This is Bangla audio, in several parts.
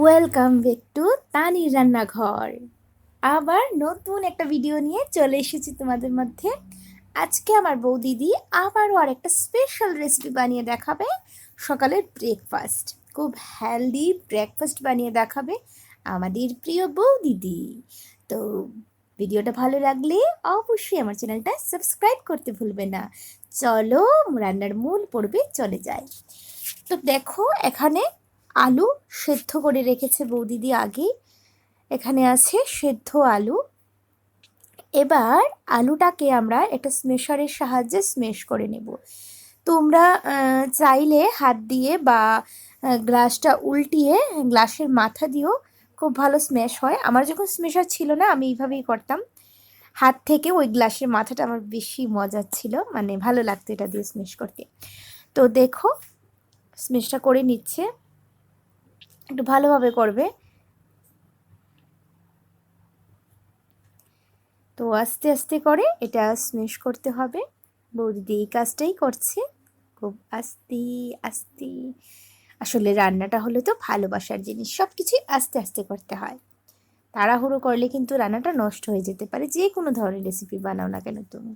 ওয়েলকাম ব্যাক টু তানির রান্নাঘর আবার নতুন একটা ভিডিও নিয়ে চলে এসেছি তোমাদের মধ্যে। আজকে আমার বউ দিদি আবারও আর একটা স্পেশাল রেসিপি বানিয়ে দেখাবে। সকালের ব্রেকফাস্ট খুব হেলদি ব্রেকফাস্ট বানিয়ে দেখাবে আমাদের প্রিয় বউ দিদি তো ভিডিওটা ভালো লাগলে অবশ্যই আমার চ্যানেলটা সাবস্ক্রাইব করতে ভুলবে না। চলো, রান্নার মূল পর্বে চলে যাই। তো দেখো, এখানে আলু সেদ্ধ করে রেখেছে বৌদিদি আগে। এখানে আছে সেদ্ধ আলু। এবার আলুটাকে আমরা একটা স্মেশারের সাহায্যে স্মেশ করে নেব। তোমরা চাইলে হাত দিয়ে বা গ্লাসটা উল্টিয়ে গ্লাসের মাথা দিয়েও খুব ভালো স্ম্যাশ হয়। আমার যখন স্মেশার ছিল না, আমি এইভাবেই করতাম। হাত থেকে ওই গ্লাসের মাথাটা আমার বেশি মজার ছিল। মানে ভালো লাগতো এটা দিয়ে স্মেশ করতে। তো দেখো, স্মেশটা করে নিচ্ছে। একটু ভালোভাবে করবে। তো আস্তে আস্তে করে এটা স্মেশ করতে হবে। বৌদিদি এই কাজটাই করছে। খুব আস্তে আস্তে। আসলে রান্নাটা হলে তো ভালোবাসার জিনিস সব কিছুই আস্তে আস্তে করতে হয়। তাড়াহুড়ো করলে কিন্তু রান্নাটা নষ্ট হয়ে যেতে পারে, যে কোনো ধরনের রেসিপি বানাও না কেন তুমি।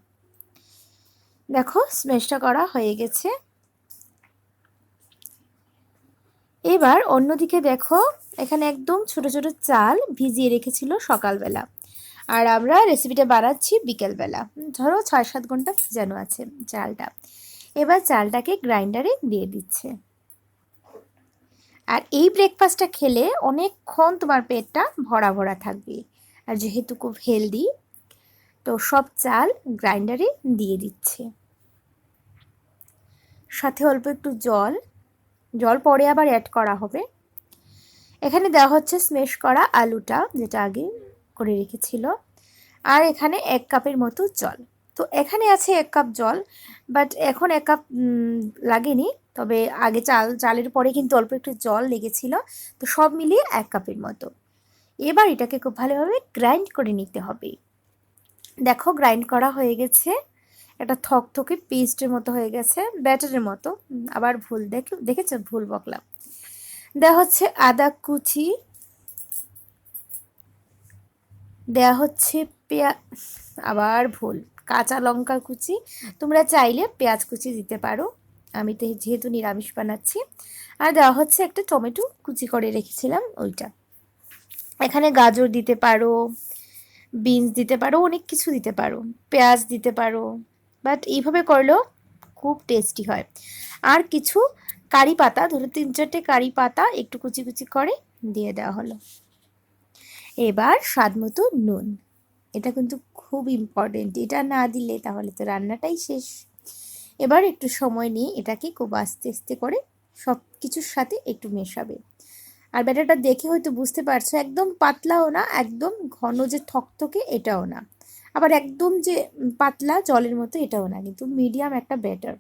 দেখো স্মেশটা করা হয়ে গেছে। এবার অন্যদিকে দেখো, এখানে একদম ছোট ছোট চাল ভিজিয়ে রেখেছিল সকালবেলা। আর আমরা রেসিপিটা বানাচ্ছি বিকেলবেলা। ধরো ছয় সাত ঘণ্টা ভিজানো আছে চালটা। এবার চালটাকে গ্রাইন্ডারে দিয়ে দিচ্ছে। আর এই ব্রেকফাস্টটা খেলে অনেকক্ষণ তোমার পেটটা ভরা ভরা থাকবে। আর যেহেতু খুব হেলদি তো সব চাল গ্রাইন্ডারে দিয়ে দিচ্ছে। সাথে অল্প একটু জল জল পরে আবার অ্যাড করা হবে। এখানে দেওয়া হচ্ছে স্মেশ করা আলুটা, যেটা আগে করে রেখেছিল। আর এখানে এক কাপের মতো জল। তো এখানে আছে এক কাপ জল বাট এখন এক কাপ লাগেনি। তবে আগে চাল, চালের পরে কিন্তু অল্প একটু জল লেগেছিল। তো সব মিলিয়ে এক কাপের মতো। এবার এটাকে খুব ভালোভাবে গ্রাইন্ড করে নিতে হবে। দেখো গ্রাইন্ড করা হয়ে গেছে। একটা থকথকে পেস্টের মতো হয়ে গেছে, ব্যাটারের মতো। আবার ভুল দেখে দেখেছ ভুল বকলাম। দেওয়া হচ্ছে আদা কুচি। দেওয়া হচ্ছে পেঁয়া, আবার ভুল। কাঁচা লঙ্কা কুচি। তোমরা চাইলে পেঁয়াজ কুচি দিতে পারো। আমি তো যেহেতু নিরামিষ বানাচ্ছি। আর দেওয়া হচ্ছে একটা টমেটো কুচি করে রেখেছিলাম, ওইটা। এখানে গাজর দিতে পারো, বিনস দিতে পারো, অনেক কিছু দিতে পারো। পেঁয়াজ দিতে পারো। বাট এইভাবে করলেও খুব টেস্টি হয়। আর কিছু কারি পাতা ধরো তিন চারটে কারি পাতা একটু কুচি কুচি করে দিয়ে দেওয়া হলো। এবার স্বাদ মতো নুন। এটা কিন্তু খুব ইম্পর্টেন্ট এটা না দিলে তাহলে তো রান্নাটাই শেষ। এবার একটু সময় নিয়ে এটাকে খুব আস্তে আস্তে করে সব কিছুর সাথে একটু মেশাবে। আর ব্যাটারটা দেখে হয়তো বুঝতে পারছ, একদম পাতলাও না, একদম ঘন যে থকথকে এটাও না। আবার একদম যে পাতলা জলের মতো এটাও না, কিন্তু মিডিয়াম একটা ব্যাটার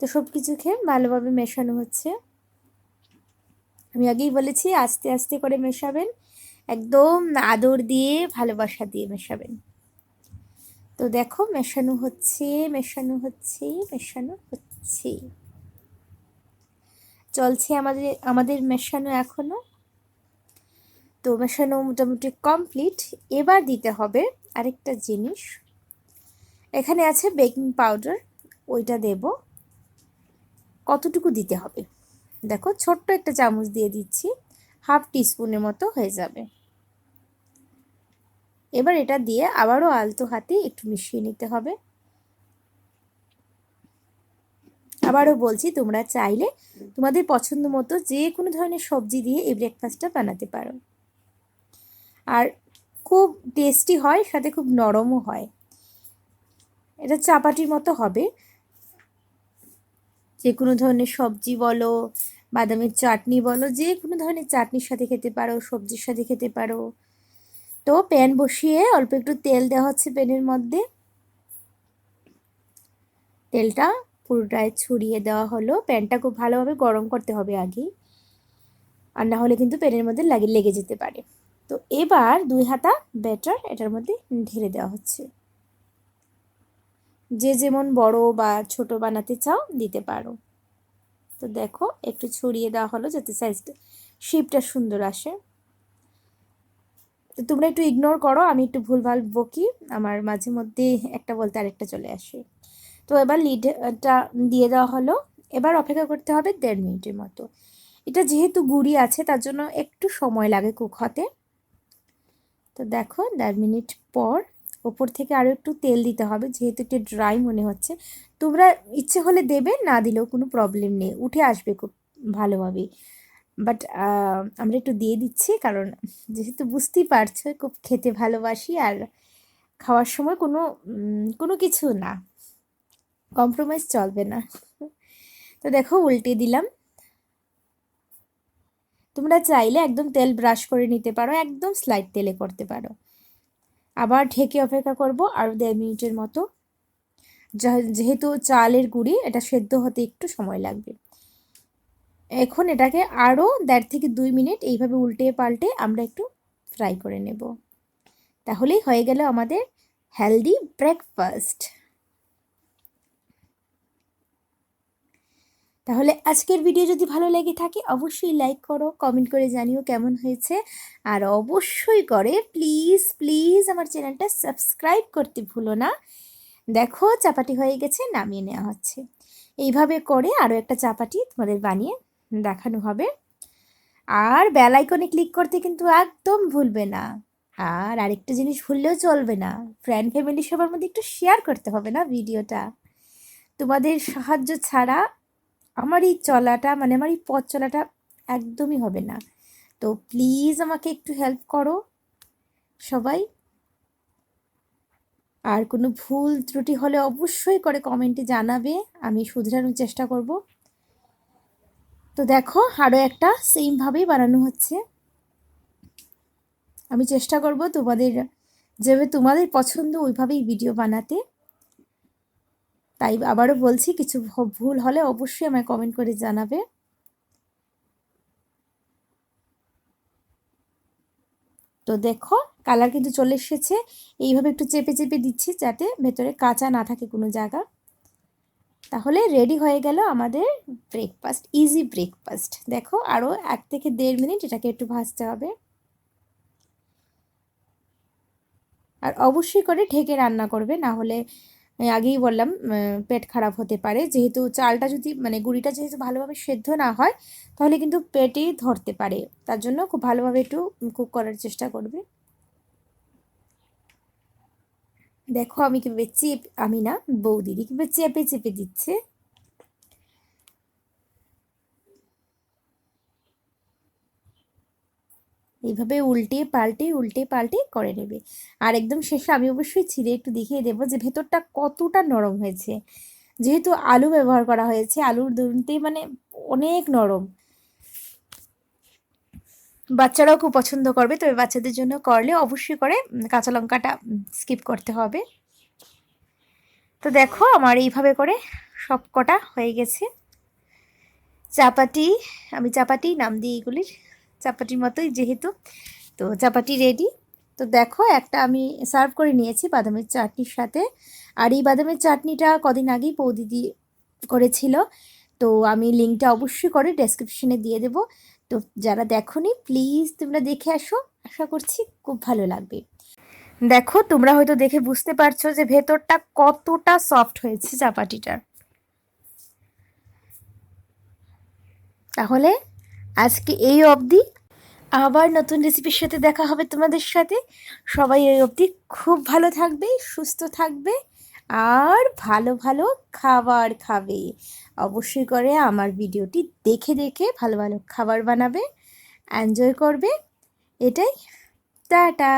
তো সব কিছু খেয়ে ভালোভাবে মেশানো হচ্ছে। আমি আগেই বলেছি, আস্তে আস্তে করে মেশাবেন। একদম আদর দিয়ে, ভালোবাসা দিয়ে মেশাবেন। তো দেখো, মেশানো হচ্ছে মেশানো হচ্ছে মেশানো হচ্ছে। চলছে আমাদের আমাদের মেশানো এখনও। তো মেশানো মোটামুটি কমপ্লিট এবার দিতে হবে আরেকটা জিনিস। এখানে আছে বেকিং পাউডার, ওইটা দেব। কতটুকু দিতে হবে? দেখো, ছোট্ট একটা চামচ দিয়ে দিচ্ছি, হাফ টিস্পুনের মতো হয়ে যাবে। এবার এটা দিয়ে আবারও আলতো হাতে একটু মিশিয়ে নিতে হবে। আবারও বলছি, তোমরা চাইলে তোমাদের পছন্দ মতো যে কোনো ধরনের সবজি দিয়ে এই ব্রেকফাস্টটা বানাতে পারো। আর খুব টেস্টি হয়, সাথে খুব নরমও হয়। এটা চাপাটির মতো হবে। যে কোনো ধরনের সবজি বলো, বাদামের চাটনি বলো যে কোনো ধরনের চাটনির সাথে খেতে পারো, সবজির সাথে খেতে পারো। তো প্যান বসিয়ে অল্প একটু তেল দেওয়া হচ্ছে প্যানের মধ্যে। তেলটা পুরোটায় ছড়িয়ে দেওয়া হলো। প্যানটা খুব ভালোভাবে গরম করতে হবে আগে আর না হলে কিন্তু প্যানের মধ্যে লাগে, লেগে যেতে পারে। তো এবার দুই হাতা ব্যাটার এটার মধ্যে ঢেলে দেওয়া হচ্ছে। যে যেমন বড় বা ছোট বানাতে চাও দিতে পারো। তো দেখো একটু ছড়িয়ে দেওয়া হলো যাতে সাইজটা শেপটা সুন্দর আসে। তো তোমরা একটু ইগনোর করো, আমি একটু ভুলভাল বকি, আমার মাঝে মধ্যে একটা বলতে আরেকটা চলে আসে। তো এবার লিডটা দিয়ে দেওয়া হলো। এবার অপেক্ষা করতে হবে দেড় মিনিটের মতো। এটা যেহেতু গুড়ি আছে, তার জন্য একটু সময় লাগে কুক হতে। তো দেখো, দেড় মিনিট পর ওপর থেকে আরও একটু তেল দিতে হবে, যেহেতু একটু ড্রাই মনে হচ্ছে। তোমরা ইচ্ছে হলে দেবে, না দিলেও কোনো প্রবলেম নেই, উঠে আসবে খুব ভালোভাবেই। বাট আমরা একটু দিয়ে দিচ্ছি, কারণ যেহেতু বুঝতেই পারছ, খুব খেতে ভালোবাসি আর খাওয়ার সময় কোনো কোনো কিছু না। কম্প্রোমাইজ চলবে না। তো দেখো, উল্টে দিলাম। তোমরা চাইলে একদম তেল ব্রাশ করে নিতে পারো, একদম স্লাইড তেলে করতে পারো। আবার ঢেকে অপেক্ষা করব আরও দেড় মিনিটের মতো। যেহেতু চালের গুঁড়ি, এটা সেদ্ধ হতে একটু সময় লাগবে। এখন এটাকে আরও দেড় থেকে দুই মিনিট এইভাবে উল্টে পাল্টে আমরা একটু ফ্রাই করে নেব। তাহলেই হয়ে গেল আমাদের হেলদি ব্রেকফাস্ট তাহলে আজকের ভিডিও যদি ভালো লেগে থাকে, অবশ্যই লাইক করো, কমেন্ট করে জানিও কেমন হয়েছে। আর অবশ্যই করে, প্লিজ প্লিজ আমার চ্যানেলটা সাবস্ক্রাইব করতে ভুলো না। দেখো, চাপাটি হয়ে গেছে, নামিয়ে নেওয়া হচ্ছে। এইভাবে করে আরও একটা চাপাটি তোমাদের বানিয়ে দেখানো হবে। আর বেল আইকনে ক্লিক করতে কিন্তু একদম ভুলবে না। আর আরেকটা জিনিস ভুললেও চলবে না। ফ্রেন্ড ফ্যামিলি সবার মধ্যে একটু শেয়ার করতে হবে না ভিডিওটা। তোমাদের সাহায্য ছাড়া আমার এই চলাটা মানে আমার এই পথ চলাটা একদমই হবে না। তো প্লিজ আমাকে একটু হেল্প করো সবাই। আর কোনো ভুল ত্রুটি হলে অবশ্যই করে কমেন্টে জানাবে, আমি শুধরানোর চেষ্টা করব। তো দেখো আরও একটা সেমভাবেই বানানো হচ্ছে। আমি চেষ্টা করব তোমাদের, যেভাবে তোমাদের পছন্দ ওইভাবেই ভিডিও বানাতে। তাই আবারও বলছি, কিছু ভুল হলে অবশ্যই আমায় কমেন্ট করে জানাবে। তো দেখো কালার কিন্তু চলে এসেছে। এইভাবে একটু চেপে চেপে দিচ্ছি যাতে ভেতরে কাঁচা না থাকে কোনো জায়গা। তাহলে রেডি হয়ে গেল আমাদের ব্রেকফাস্ট ইজি ব্রেকফাস্ট দেখো আরও এক থেকে দেড় মিনিট এটাকে একটু ভাজতে হবে। আর অবশ্যই করে ঢেকে রান্না করবে, না হলে আগেই বললাম পেট খারাপ হতে পারে। যেহেতু চালটা যদি মানে গুঁড়িটা যেহেতু ভালোভাবে সেদ্ধ না হয়, তাহলে কিন্তু পেটেই ধরতে পারে। তার জন্য খুব ভালোভাবে একটু কুক করার চেষ্টা করবে। দেখো আমি কি চেপ আমি না বৌদিদি কীভাবে চেপে চেপে দিচ্ছে। এইভাবে উল্টে পাল্টে উল্টে পাল্টে করে নেবে। আর একদম শেষে আমি অবশ্যই ছিঁড়ে একটু দেখিয়ে দেবো যে ভেতরটা কতটা নরম হয়েছে। যেহেতু আলু ব্যবহার করা হয়েছে, আলুর দুনতেই মানে অনেক নরম। বাচ্চারাও খুব পছন্দ করবে, তবে বাচ্চাদের জন্য করলে অবশ্যই করে কাঁচা লঙ্কাটা স্কিপ করতে হবে। তো দেখো আমার এইভাবে করে সব কটা হয়ে গেছে। চাপাটি আমি চাপাটি নাম দিই এগুলির। চাপাটির মতোই যেহেতু। তো চাপাটি রেডি তো দেখো একটা আমি সার্ভ করে নিয়েছি বাদামের চাটনির সাথে। আর এই বাদামের চাটনিটা কদিন আগেই বৌদিদি করেছিল। তো আমি লিঙ্কটা অবশ্যই করে ডেসক্রিপশনে দিয়ে দেব। তো যারা দেখনি প্লিজ তোমরা দেখে আসো। আশা করছি খুব ভালো লাগবে। দেখো, তোমরা হয়তো দেখে বুঝতে পারছ যে ভেতরটা কতটা সফট হয়েছে চাপাটিটার। তাহলে আজকে এই অবধি। আবার নতুন রেসিপির সাথে দেখা হবে তোমাদের সাথে। সবাই এই অবধি খুব ভালো থাকবে, সুস্থ থাকবে আর ভালো ভালো খাবার খাবে। অবশ্যই করে আমার ভিডিওটি দেখে দেখে ভালো ভালো খাবার বানাবে। এনজয় করবে। এটাই। টাটা।